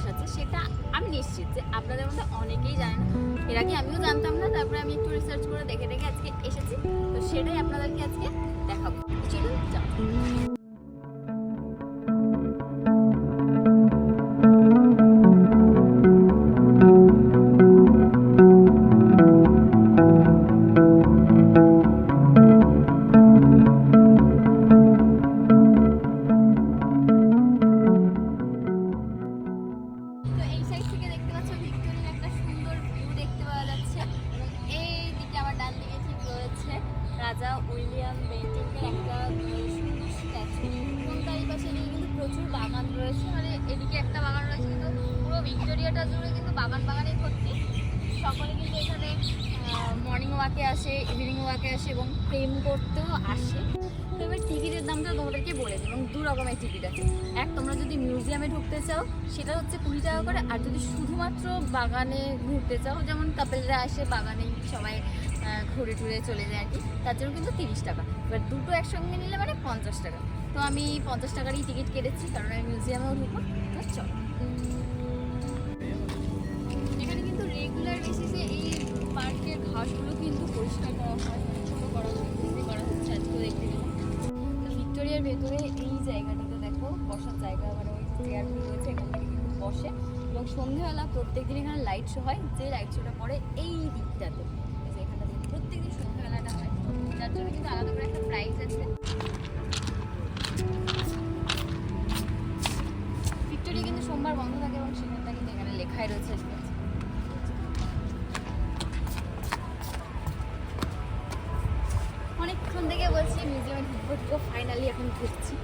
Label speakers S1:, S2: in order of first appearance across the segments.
S1: অভ্যাস আছে সেটা আমি নিশ্চিত যে আপনাদের মধ্যে অনেকেই জানেন এর আগে আমিও জানতাম না, তারপরে আমি একটু রিসার্চ করে দেখে দেখে আজকে এসেছি। তো সেটাই আপনাদেরকে আজকে দেখাবো। চলুন যাও ভিক্টোরিয়াটা জুড়ে কিন্তু বাগান বাগানে ভর্তি। সকলে কিন্তু এখানে মর্নিং ওয়াকে আসে ইভিনিং ওয়াকে আসে এবং প্রেম করতেও আসে। তো এবার টিকিটের দামটা তোমাদেরকে বলে দিই এবং দু রকমের টিকিট আছে। এক, তোমরা যদি মিউজিয়ামে ঢুকতে চাও, সেটা হচ্ছে কুড়ি টাকা করে। আর যদি শুধুমাত্র বাগানে ঘুরতে চাও, যেমন কাপেলরা আসে বাগানে, সবাই ঘুরে টুরে চলে যায় আর কি, তার জন্য কিন্তু তিরিশ টাকা। এবার দুটো একসঙ্গে নিলে মানে পঞ্চাশ টাকা। তো আমি পঞ্চাশ টাকারই টিকিট কেটেছি, কারণ আমি মিউজিয়ামেও ঢুকবো। তো চলো। রেগুলার বেসিসে এই ঘাসগুলো কিন্তু পরিষ্কার করা হয় আজকে দেখতে তো ভিক্টোরিয়ার ভেতরে এই জায়গাটাতে দেখো, বসার জায়গা মানে ওই চেয়ারগুলো বসে। এবং সন্ধ্যেবেলা প্রত্যেকদিন এখানে লাইট শো হয়, যে লাইট শোটা পড়ে এই দিকটাতে। এখানটাতে প্রত্যেকদিন সন্ধ্যেবেলাটা হয়। যার জন্য কিন্তু আলাদা করে একটা প্রাইস আছে। ভিক্টোরিয়া কিন্তু সোমবার বন্ধ থাকে এবং সেখানটা কিন্তু এখানে লেখাই রয়েছে। অনেকক্ষণ থেকে বলছি মিউজিয়ামে ঢুকবো ঢুকবো ফাইনালি এখন ঢুকছি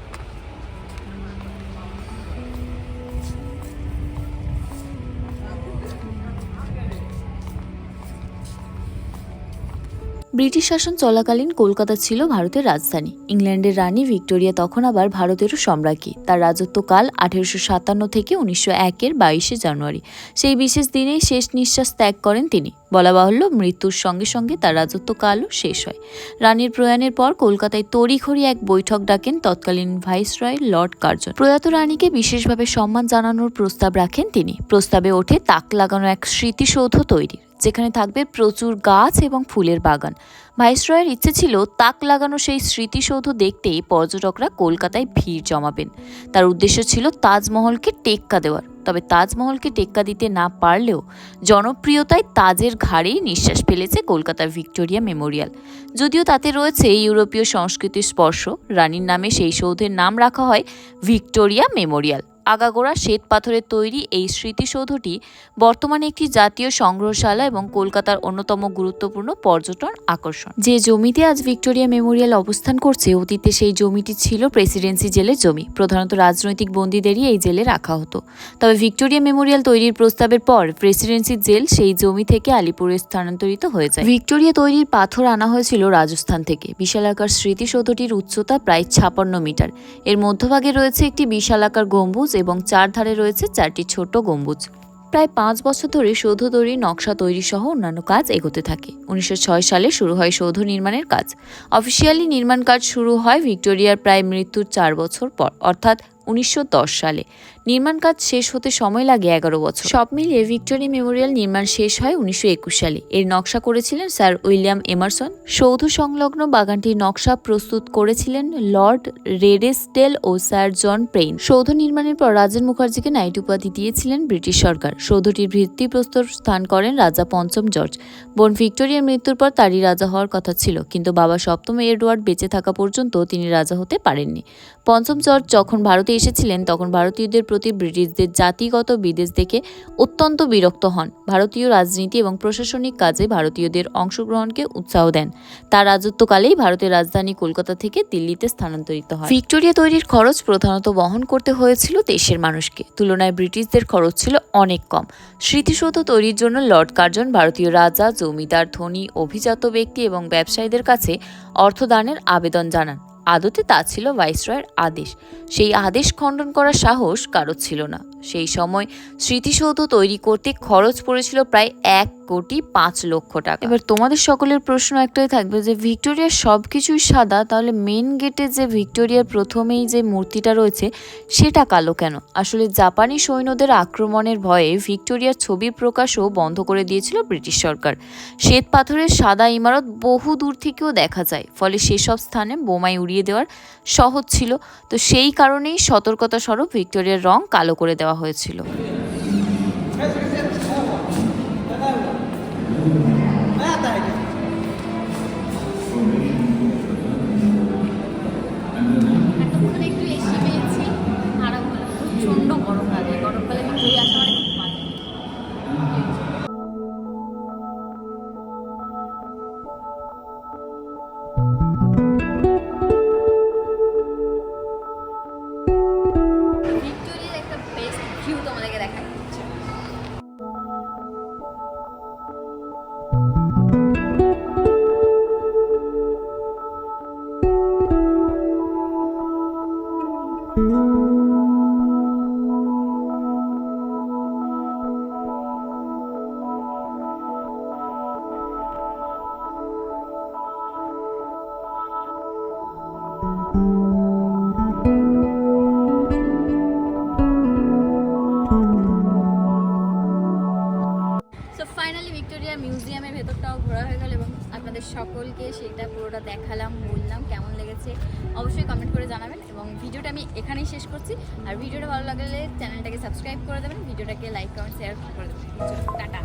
S2: ব্রিটিশ শাসন চলাকালীন কলকাতা ছিল ভারতের রাজধানী। ইংল্যান্ডের রানী ভিক্টোরিয়া তখন আবার ভারতেরও সম্রাজ্ঞী। তার রাজত্বকাল আঠেরোশো সাতান্ন থেকে উনিশশো একের বাইশে জানুয়ারি। সেই বিশেষ দিনেই শেষ নিঃশ্বাস ত্যাগ করেন তিনি। বলা বাহুল্য, মৃত্যুর সঙ্গে সঙ্গে তার রাজত্বকালও শেষ হয়। রানীর প্রয়াণের পর কলকাতায় তড়িঘড়ি এক বৈঠক ডাকেন তৎকালীন ভাইসরয় লর্ড কার্জন। প্রয়াত রানীকে বিশেষভাবে সম্মান জানানোর প্রস্তাব রাখেন তিনি। প্রস্তাবে ওঠে তাক লাগানো এক স্মৃতিসৌধ তৈরির। যেখানে থাকবে প্রচুর গাছ এবং ফুলের বাগান। ভাইসরয়ের ইচ্ছে ছিল তাক লাগানো সেই স্মৃতিসৌধ দেখতেই পর্যটকরা কলকাতায় ভিড় জমাবেন। তার উদ্দেশ্য ছিল তাজমহলকে টেক্কা দেওয়ার। তবে তাজমহলকে টেক্কা দিতে না পারলেও জনপ্রিয়তায় তাজের ঘাড়েই নিঃশ্বাস ফেলেছে কলকাতার ভিক্টোরিয়া মেমোরিয়াল। যদিও তাতে রয়েছে ইউরোপীয় সংস্কৃতির স্পর্শ, রানীর নামে সেই সৌধের নাম রাখা হয় ভিক্টোরিয়া মেমোরিয়াল। আগাগোড়া শ্বেত পাথরের তৈরি এই স্মৃতিসৌধটি বর্তমানে একটি জাতীয় সংগ্রহশালা এবং কলকাতার অন্যতম গুরুত্বপূর্ণ পর্যটন আকর্ষণ। যে জমিতে আজ ভিক্টোরিয়া মেমোরিয়াল অবস্থান করছে, অতীতে সেই জমিটি ছিল প্রেসিডেন্সি জেলের জমি। প্রধানত রাজনৈতিক বন্দীদেরই এই জেলে রাখা হতো। তবে ভিক্টোরিয়া মেমোরিয়াল তৈরির প্রস্তাবের পর প্রেসিডেন্সি জেল সেই জমি থেকে আলিপুরে স্থানান্তরিত হয়ে যায়। ভিক্টোরিয়া তৈরির পাথর আনা হয়েছিল রাজস্থান থেকে। বিশালাকার স্মৃতিসৌধটির উচ্চতা প্রায় ছাপান্ন মিটার। এর মধ্যভাগে রয়েছে একটি বিশালাকার গম্বুজ এবং চার ধারে রয়েছে চারটি ছোট গম্বুজ। প্রায় পাঁচ বছর ধরে সৌধ তৈরি নকশা তৈরি সহ অন্যান্য কাজ এগোতে থাকে। উনিশশো ছয় সালে শুরু হয় সৌধ নির্মাণের কাজ। অফিসিয়ালি নির্মাণ কাজ শুরু হয় ভিক্টোরিয়ার প্রায় মৃত্যুর চার বছর পর, অর্থাৎ উনিশশো দশ সালে। নির্মাণ কাজ শেষ হতে সময় লাগে এগারো বছর। সব মিলিয়ে ভিক্টোরিয়া মেমোরিয়াল নির্মাণ শেষ হয় উনিশশো একুশ সালে। এর নকশা করেছিলেন স্যার উইলিয়াম এমারসন। সৌধ সংলগ্ন বাগানটির নকশা প্রস্তুত করেছিলেন লর্ড রেডেসডেল ও স্যার জন প্রেইন। সৌধ নির্মাণের পর রাজেন মুখার্জিকে নাইট উপাধি দিয়েছিলেন ব্রিটিশ সরকার। সৌধটির ভিত্তিপ্রস্তর স্থান করেন রাজা পঞ্চম জর্জ। বোন ভিক্টোরিয়ার মৃত্যুর পর তারই রাজা হওয়ার কথা ছিল, কিন্তু বাবা সপ্তম এডওয়ার্ড বেঁচে থাকা পর্যন্ত তিনি রাজা হতে পারেননি। পঞ্চম জর্জ যখন ভারতে এসেছিলেন, তখন ভারতীয়দের প্রতি ব্রিটিশদের জাতিগত বিদেশ দেখে অত্যন্ত বিরক্ত হন। ভারতীয় রাজনীতি এবং প্রশাসনিক কাজে ভারতীয়দের অংশগ্রহণকে উৎসাহ দেন। তার রাজত্বকালেই ভারতের রাজধানী কলকাতা থেকে দিল্লিতে স্থানান্তরিত হয়। ভিক্টোরিয়া তৈরির খরচ প্রধানত বহন করতে হয়েছিল দেশের মানুষকে। তুলনায় ব্রিটিশদের খরচ ছিল অনেক কম। স্মৃতিসৌধ তৈরির জন্য লর্ড কার্জন ভারতীয় রাজা, জমিদার, ধনী, অভিজাত ব্যক্তি এবং ব্যবসায়ীদের কাছে অর্থদানের আবেদন জানান। আদতে তা ছিল ভাইসরয়ের আদেশ। সেই আদেশ খণ্ডন করার সাহস কারও ছিল না। সেই সময় স্মৃতিসৌধ তৈরি করতে খরচ পড়েছিল প্রায় এক কোটি পাঁচ লক্ষ টাকা। এবার তোমাদের সকলের প্রশ্ন একটাই থাকবে যে, ভিক্টোরিয়ার সব কিছুই সাদা, তাহলে মেন গেটে যে ভিক্টোরিয়ার প্রথমেই যে মূর্তিটা রয়েছে, সেটা কালো কেন? আসলে জাপানি সৈন্যদের আক্রমণের ভয়ে ভিক্টোরিয়ার ছবি প্রকাশও বন্ধ করে দিয়েছিল ব্রিটিশ সরকার। শ্বেত পাথরের সাদা ইমারত বহু দূর থেকেও দেখা যায়, ফলে সেসব স্থানে বোমাই উড়িয়ে দেওয়ার সহজ ছিল। তো সেই কারণেই সতর্কতা স্বরূপ ভিক্টোরিয়ার রং কালো করে দেওয়া হয়েছিল।
S1: ভিউ তোমাদেরকে দেখাই ভিক্টোরিয়া মিউজিয়ামের ভেতরটাও ঘোরা হয়ে গেল এবং আপনাদের সকলকে সেটা পুরোটা দেখালাম, বললাম, কেমন লেগেছে অবশ্যই কমেন্ট করে জানাবেন এবং ভিডিওটা আমি এখানেই শেষ করছি। আর ভিডিওটা ভালো লাগলে চ্যানেলটাকে সাবস্ক্রাইব করে দেবেন, ভিডিওটাকে লাইক কমেন্ট শেয়ার করে দেবেন। টাটা।